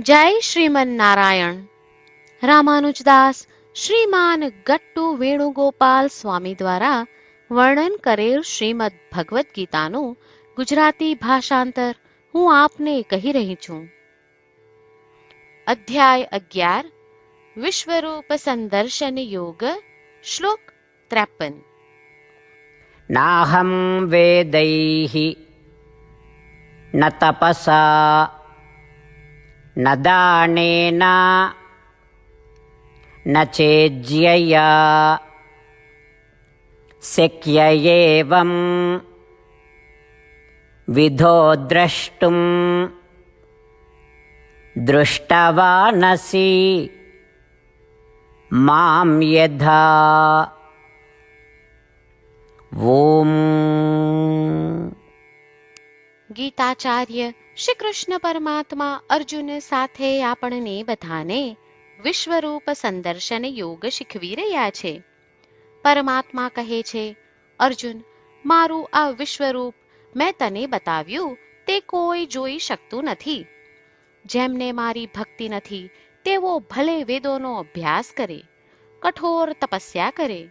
જય શ્રીમન નારાયણ રામાનુજદાસ શ્રીમાન ગટ્ટુ વેણુગોપાલ સ્વામી દ્વારા વર્ણન કરેલ શ્રીમદ ભગવદ્ ગીતાનું ગુજરાતી ભાષાંતર હું આપને કહી રહી છું. અધ્યાય અગિયાર, વિશ્વરૂપ સંદર્શન યોગ, શ્લોક ત્રેપન. નાહમ વેદૈ ન તપસા न दानेन न चेज्यया शक्य एवं विधो द्रष्टुं दृष्टवानसि मां यथा ॐ ગીતાચાર્ય શ્રી કૃષ્ણ પરમાત્મા અર્જુન સાથે આપણને બધાને વિશ્વરૂપ સંદર્શન યોગ શીખવી રહ્યા છે. પરમાત્મા કહે છે, અર્જુન, મારું આ વિશ્વરૂપ મેં તને બતાવ્યું, તે કોઈ જોઈ શકતું નથી. જેમને મારી ભક્તિ નથી, તેઓ ભલે વેદોનો અભ્યાસ કરે, કઠોર તપસ્યા કરે,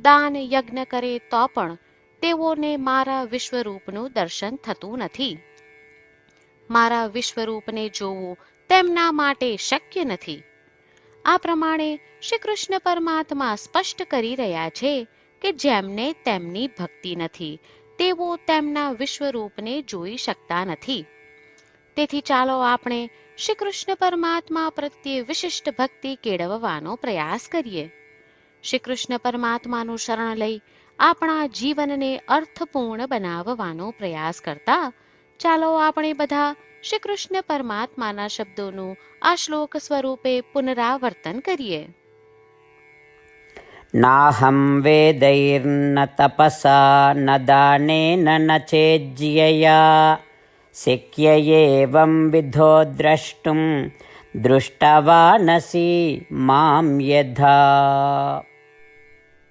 દાન યજ્ઞ કરે તો પણ તેઓને મારા વિશ્વરૂપનું દર્શન થતું નથી. મારા વિશ્વરૂપને જોવું તેમના માટે શક્ય નથી. આ પ્રમાણે શ્રી કૃષ્ણ પરમાત્મા સ્પષ્ટ કરી રહ્યા છે કે જેમને તેમની ભક્તિ નથી, તેઓ તેમના વિશ્વરૂપને જોઈ શકતા નથી. તેથી ચાલો આપણે શ્રી કૃષ્ણ પરમાત્મા પ્રત્યે વિશિષ્ટ ભક્તિ કેળવવાનો પ્રયાસ કરીએ. શ્રી કૃષ્ણ પરમાત્માનું શરણ લઈ આપણા જીવનને અર્થપૂર્ણ બનાવવાનો પ્રયાસ કરતા, ચાલો આપણે બધા શ્રી કૃષ્ણ પરમાત્માના શબ્દોનું આ શ્લોક સ્વરૂપે પુનરાવર્તન કરીએ. નાહમ વેદૈર્ન તપસા ન દાનેન ન ચેજ્યયા શક્યયેવં વિધો દ્રષ્ટું, દૃષ્ટવાનસી મામ યથા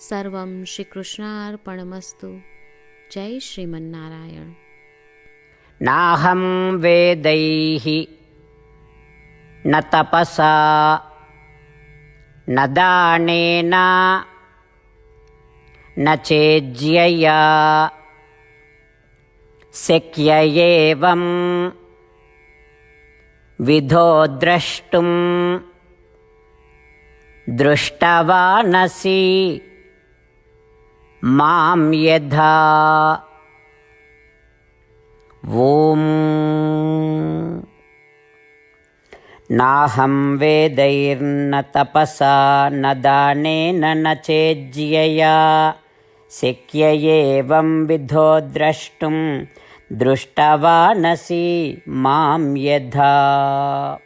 సర్వం శ్రీకృష్ణార్పణమస్తు. జై శ్రీమన్నారాయణ. నాహం వేదై నపసా నదానేన నేజ్యయా శక్యేవం విధో ద్రష్టుం దృష్టవానసి మాం యథా. ఓం. నాహం వేదైర్న తపసా న దానేన న చేజ్యయా శక్యేవం విధో ద్రష్టుం దృష్టవానసి మాం యథా.